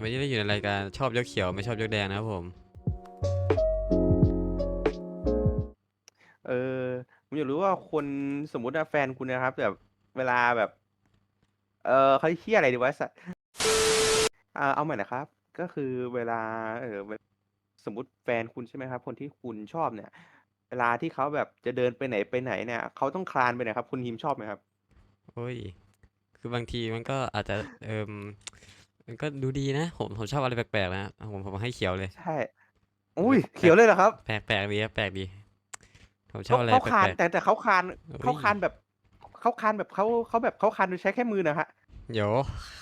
วันนี้เราอยู่ในรายการชอบยกเขียวไม่ชอบยกแดงนะครับผม เออผมอยากรู้ว่าคนสมมุติว่าแฟนคุณนะครับ แบบเวลาแบบ เออเขาเฮี้ยอะไรดีวะสัตว์อ่าเอาใหม่นะครับ ก็คือเวลา เออเวสมมุติแฟนคุณใช่ไหมครับ คนที่คุณชอบเนี่ย เวลาที่เขาแบบจะเดินไปไหนไปไหนเนี่ยเขาต้องคลานไปไหนครับ คุณฮิมชอบไหมครับ โอ้ย คือบางทีมันก็อาจจะ เอิม มันก็ดูดีนะ ผมผมชอบอะไรแปลกๆนะผมผมให้เขียวเลย ใช่ อุ้ยเขียวเลยเหรอครับแปลกแปลกดีครับแปลกดีผมชอเขาบอะไรเขาแปคลานลกแต่แต่เขาคลานๆเขาคลานแบบเขาคลานแบบเขาเขาแบบเขาคลานโดยใช้แค่มือนะฮะ เดี๋ยว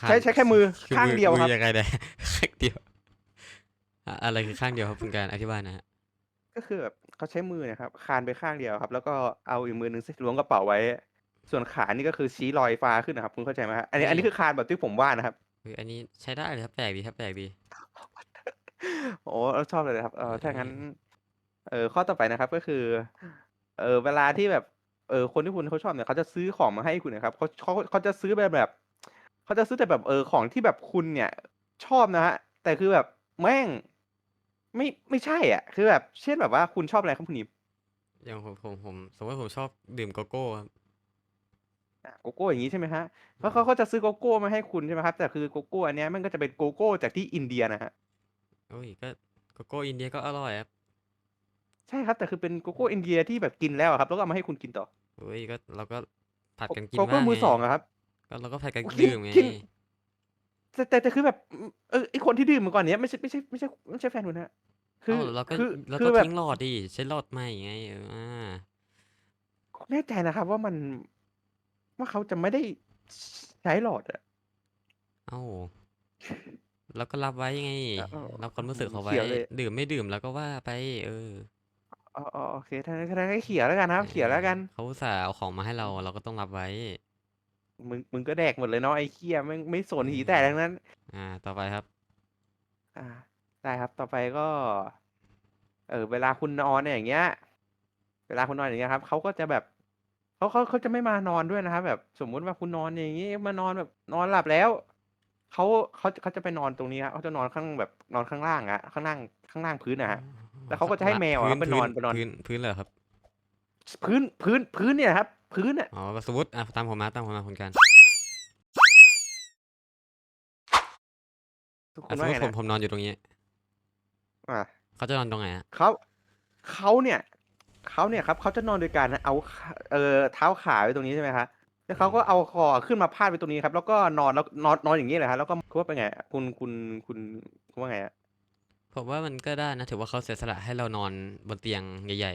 ใช้ใช้แค่มือคือข้างมือเดียวมืครับอยังไงเนี่ยข้างเดียวอะอะไรคือข้างเดียวครับคุณการอธิบายนะฮะก็คือแบบเขาใช้มือนะครับคลานไปข้างเดียวครับ แล้วก็เอาอีกมือหนึ่งล้วงกระเป๋าไว้ ส่วนขานี่ก็คือชี้ลอยฟ้าขึ้นนะครับ คุณเข้าใจไหมฮะอันนี้เฮ้ยอันนี้คือคลานแบบที่ผมว่านะครับ เฮ้ยอันนี้ใช้ได้เลยครับแปลกดีครับแปลกดี โอ้ชอบเลยนะครับเออถ้างั้น เออข้อต่อไปนะครับก็คือ เออเวลาที่แบบ เออคนที่คุณเขาชอบเนี่ยเขาจะซื้อของมาให้คุณนะครับเขาเขาเขาจะซื้อแบบแบบเขาจะซื้อแต่แบบเออของที่แบบคุณเนี่ย ชอบนะฮะแต่คือแบบแม่ง ไม่ไม่ใช่อะ คือแบบ เช่นแบบว่าคุณชอบอะไรครับคุณนิมอย่างผมผมผมสมมติผมชอบดื่มโกโก้ครับอะ โกโก้อย่างนี้ใช่ไหมฮะเพราะเขาก็จะซื้อโกโก้มาให้คุณใช่ไหมครับ แต่คือโกโก้อันเนี้ยมันก็จะเป็นโกโก้จากที่อินเดียนะฮะโอ้ยก็โกโก้อินเดียก็อร่อยครับใช่ครับแต่คือเป็นโกโก้อินเดียที่แบบกินแล้วอะครับ แล้วก็เอามาให้คุณกินต่อโอ้ยก็เราก็ผัดกันกินโกโก้บ้างมือไงสองอะครับ ก็เราก็ผัดกันกินดื่มไงกิน แต่แต่แต่คือแบบเออไอคนที่ดื่มมาก่อนเนี้ยไม่ใช่ไม่ใช่ไม่ใช่ไม่ใช่แฟนคุณฮะคือเอ้าเราก็คือเราคืก็อแบบ ทิ้งหลอดดิใช้หลอดใหม่ไงเอออ่า แน่ใจนะครับว่ามัน ว่าเขาจะไม่ได้ใช้หลอดอะเอ้าเราก็รับไว้ไงเออรับความรู้สึกเขาไว้เขียวเลยดื่มไม่ดื่มเราก็ว่าไป เอออ๋ออ๋อโอเคถ้าถ้าถ้าให้เขียวแล้วกันนะครับเขียวแล้วกันเขาอุตส่าห์เอาของมาให้เราเราก็ต้องรับไว้ มึงมึงก็แดกหมดเลยเนาะไอ้เคียไม่ไม่สนหีแต่ทั้งนั้น อ่า ต่อไปครับ อ่า ได้ครับต่อไปก็ เออ เวลาคุณนอนเนี่ยอย่างเงี้ย เวลาคุณนอนอย่างเงี้ยครับเขาก็จะแบบ เขาเขาเขาจะไม่มานอนด้วยนะครับแบบสมมุติว่าคุณนอนอย่างงี้มานอนแบบนอนหลับแล้วเขาเขาเขาจะไปนอนตรงนี้ครับเขาจะนอนข้างแบบนอนข้างล่างอะข้างล่างข้างล่างพื้นนะฮะแล้วเขาก็จะให้แมวอะพื้นไปนอนไปนอนพื้นพื้นเลยเหรอครับ พื้นพื้นพื้นเนี่ยครับ พื้นอะอ๋อสมมติอะตามผมมาตามผมมาคุณกันทุกคอะนสมว่ามไงติผมนะผมนอนอยู่ตรงนี้อ่าเขาจะนอนตรงไหนอะเขาเขาเนี่ย เขาเนี่ยครับเขาจะนอนโดยการเอาขาเออเท้าขาไว้ตรงนี้ใช่ไหมครับแล้วเขาก็เอาคอขึ้นมาพาดไว้ตรงนี้ครับ แล้วก็นอนแล้วนอนนอนอย่างนี้เลยครับแล้วก็คุณว่าเป็นไง คุณคุณคุณคุณว่าไงอะผมว่ามันก็ได้นะ ถือว่าเขาเสียสละให้เรานอนบนเตียงใหญ่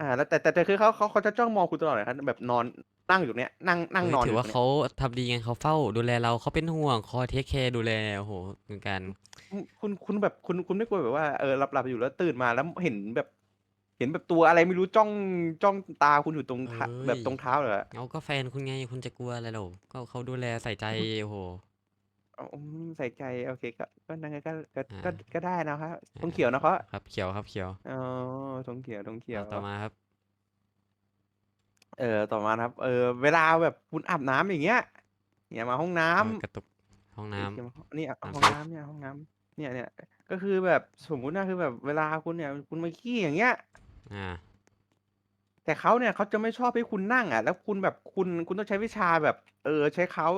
อ่า แล้วแต่แต่แต่คือเขาเขาเขาจะจ้องมองคุณตลอดเลยครับแบบนอนนั่งอยู่เนี้ยนั่งๆนั่งเฮ้ยนอนถืยู่อว่าตรงเขาทำดีไงเขาเฝ้า ดูแลเราเขาเป็นห่วงคอยเทคแคร์ดูแลโอ้โหเป็นการเนี้ยคุณคุณแบบคุณคุณไม่กลัวแบบว่าเออหลับหลับอยู่แล้วตื่นมาแล้วเห็นแบบ เห็นแบบตัวอะไรไม่รู้จ้องจ้องตาคุณอยู่ตรงเท้าเอ้ยแบบตรงเท้าเลยอะเอาก็แฟนคุณไงคุณจะกลัวอะไรหรอก็เขาดูแลใส่ใจโอ้โห เอาอืมใส่ใจโอเคก็ก็นั่นก็ก็ก็อ่า ก็ก็ได้นะครับธอ่างเขียวนะครับครับเขียวครับเขียวอ๋อธงเขียวธงเขียวอะต่อมาครับ เออต่อมานะครับ เออเวลาแบบคุณอาบน้ำอย่างเงี้ยเนี่ยมาห้องน้ำโอ้ยกระตุกห้องน้ำเดี๋ยวมานี่อะอะห้องครับน้ำเนี่ยห้องน้ำเนี่ยเนี่ยก็คือแบบสมมุตินะคือแบบเวลาคุณเนี่ยคุณมาขี้อย่างเงี้ย อ่า แต่เขาเนี่ยเขาจะไม่ชอบให้คุณนั่งอะแล้วคุณแบบคุณ คุณต้องใช้วิชาแบบ เออ ใช้เขา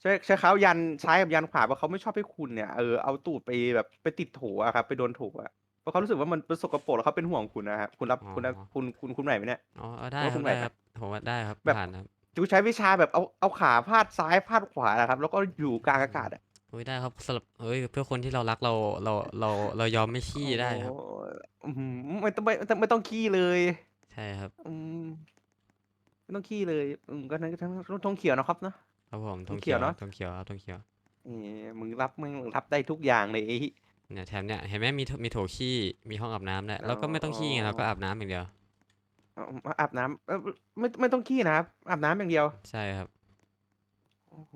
ใช้ ใช้เขายันซ้ายกับยันขวา เพราะเขาไม่ชอบให้คุณเนี่ย เออ เอาตูดไปแบบไปติดโถอะครับ ไปโดนโถอะ เพราะเขารู้สึกว่ามันเป็นสกปรก แล้วเขาเป็นห่วงคุณนะครับ คุณรับคุณรับอ๋อคุณ คุณ คุณไหวไหมเนี่ย อ๋อเอาได้ว่าคคุรับณไหวได้ไหมครับผมว่าได้ครับแบบ ผ่านครับ จูใช้วิชาแบบเอาเอาขาพาดซ้ายพาดขวานะครับ แล้วก็อยู่กลางอากาศอะ โอ้ยได้ครับสำหรับเอ้ยเพื่อคนที่เรารักเราเราเราเรายอมไม่ขี้ได้ครับโอ้อื้อหือไม่ต้องไม่ไม่ต้องไม่ต้องขี้เลย ใช่ครับอืมไม่ต้องขี้เลยอืมก็นั้นก็ทั้งทงเขียวนะครับเนาะ ครับผมธธงงเขีเขียยววเนอะ ธงเขียวครับธงเขียวนี่มึงรับมึงรับได้ทุกอย่างเลยไอ้เนี่ยแถมเนี่ยเห็นไหมมีโถมีโถขี้มีห้องอาบน้ำด้วยเราก็ไม่ต้องขี้ไงอ๋อเราก็อาบน้ำอย่างเดียว เอามาอาบน้ำเอ้ยไม่ไม่ต้องขี้นะครับอาบน้ำอย่างเดียว ใช่ครับ โอ้โห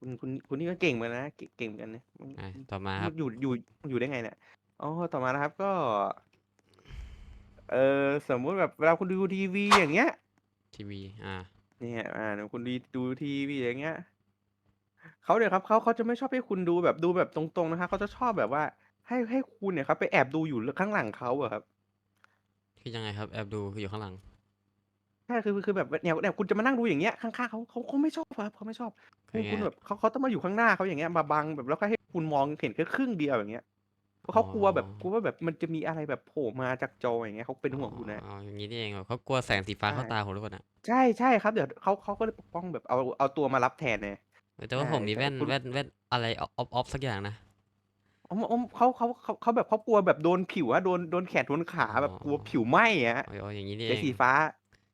คุณคุณคุณนี่ก็เก่งเหมือนกันนะเก่งเก่งเหมือนกันนะมึงอะต่อมาครับอยู่อยู่อยู่ได้ไงเนี่ยอ๋อต่อมานะครับก็ เออสมมุติแบบเวลาคุณดูทีวีอย่างเงี้ย ทีวีอ่าเนี่ยอ่าเดี๋ยวคุณดีดูทีวีอย่างเงี้ยเขาเนี่ยครับเขาเขาจะไม่ชอบให้คุณดูแบบดูแบบตรงๆนะครับเขาจะชอบแบบว่า ให้ให้คุณเนี่ยครับไปแอบดูอยู่ข้างหลังเขาอะครับ คือยังไงครับแอบดูอยู่ข้างหลัง ใช่ คือ คือแบบเนี่ย เนี่ยคุณจะมานั่งดูอย่างเงี้ย ข้าง ๆ เขา เขาเขาไม่ชอบครับ เขาไม่ชอบคือคุณยังไงคุณคแบรับ บ เขา เขาต้องมาอยู่ข้างหน้าเขา อย่างเงี้ย มาบังแบบ แล้วก็ให้คุณมองเห็นแค่ครึ่งเดียว อย่างเงี้ย เพราะเขากลัวแบบอ๋อกลัวว่าแบบมันจะมีอะไรแบบโผล่มาจากจอ อย่างเงี้ย เขาเป็นห่วงคุณนะอ๋ออย่างนี้นี่เองเหรอเขากลัวแสงสีฟ้าใช่ เข้าตาผมหรือเปล่าน่ะ ใช่ ใช่ครับ เดี๋ยวเขา เขาก็เลยปกป้องแบบเอา เอาตัวมารับแทนไง เออ แต่ว่าใช่ผมมีใช่แว่น คุณ แว่น แว่นอะไร ออฟออฟสักอย่างนะ อ๋อ อ๋อ เขา เขา เขา เขาแบบเขากลัวแบบโดนผิวอะ โดน โดนแขน โดนขา อ๋อ แบบกลัวผิวไหม้อะอ๋ออ๋ออย่างนี้นี่ใช้เองสีฟ้า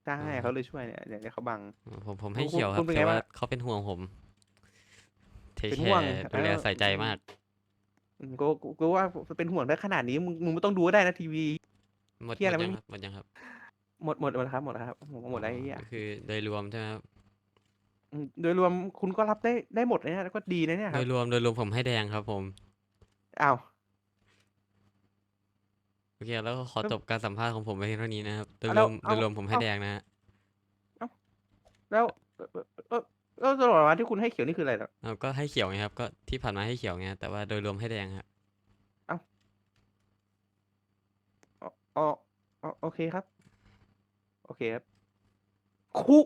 ใช่อ๋อเขาเลยช่วยเนี่ยเนี่ยเขาบังอ๋อผมผมคุณให้คุณเขียวคคุรัณบเป็นถืไงอว่าบ้างเขาเป็นห่วงผมเทเป็นแคห่วงร์ดูแลเออใส่ใจอืมมากอืมกูกูกูว่าเป็นห่วงได้ขนาดนี้มึงมึงไม่ต้องดูก็ได้นะทีวีหมดเหี้หยมอะไรดไม่ยังมีครับหมดยังครับ หมดหมดหมดแล้วครับหมดแล้วครับผมหมดแล้วไอ้เหี้ยก็คือโดยรวมใช่ไหมครับอืมโดยรวมคุณก็รับได้ได้หมดเลยนะแล้วก็ดีนะเนี่ยคโดรับยรวมโดยรวมผมให้แดงครับผมอ้าว โอเคแล้วก็ขอแล้วจบการสัมภาษณ์ของผมไปเพียงเท่านี้นะครับโดยเอารแล้ววมโดเอายรวมผมให้เอาแดงนะฮะแล้วเออเออเออตลอดเวลาที่คุณให้เขียวนี่คืออะไรเหรอเอาก็ให้เขียวไงครับ ก็ที่ผ่านมาให้เขียวไงแต่ว่าโดยรวมให้แดงครับอ๋ออ๋ออ๋อโอเคครับ โอเคครับคุ